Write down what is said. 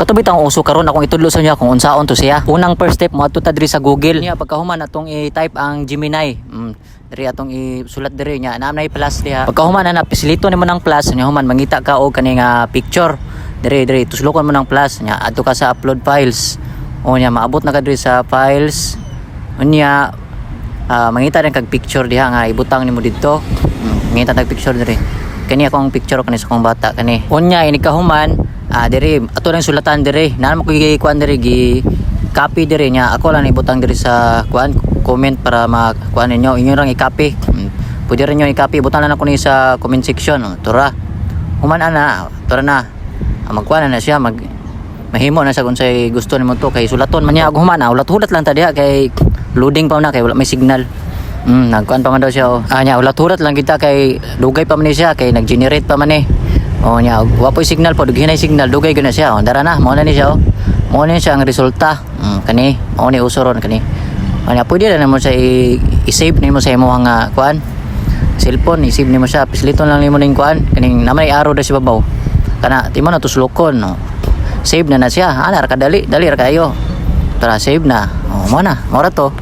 Katubit ang uso karon akong itudlo sa inyo kung unsaon to siya. Unang first step mo adto sa Google. Niya pagkahuman atong i-type ang Gemini. Mm, diri atong isulat diri nya naa nay plus diha. Pagkahuman na pisilito nimo ng plus nya human mangita ka og kani nga picture. Diri diri tuslokon mo ng plus nya adto ka sa upload files. O nya maabot na ka diri sa files. Unya ah, mangita rin kag picture diha nga ibutang nimo didto. Mm, mangita tag picture diri. Kani akong picture kani sa akong bata kani. Unya ini kahuman ah diri. Ato lang sulatan diri. Naan mo ko gi kuan diri gi copy diri nya ako lang ibutang diri sa kuan. Comment para ma kuan ninyo. Inyo lang i-copy. Mm, Pwede rin nyo i-copy. Butan lang ako ni sa comment section. Oh, Tura. Human ana, tura na. Ah, magkuan na siya. Mag mahimo na sa kung say gusto nimo to. Kay sulaton man niya. Og human ah, ulat-ulat lang ta diha. Kay loading pa na. Kay wala may signal. Mm nagkuan pa man daw siya oh. ah nya ulat-ulat lang kita. Kay dugay pa man ni siya. Kay nag-generate pa man eh oh nya og wa po'y signal po dugay na signal dugay gyud na siya oh. Dara na mo na ni siya oh. Mo na ni siya ang resulta. Mm kani mo ni usuron kani. Oh nya pwede na mo sa i-save nimo sa imong nga kuan. Cellphone i-save nimo siya pisliton lang nimo ning kuan. Kaning namay araw da si babaw. Kana timo na tuslokon no save na na siya. Ana ra kadali dali ra kayo tara save na. Oh mo na to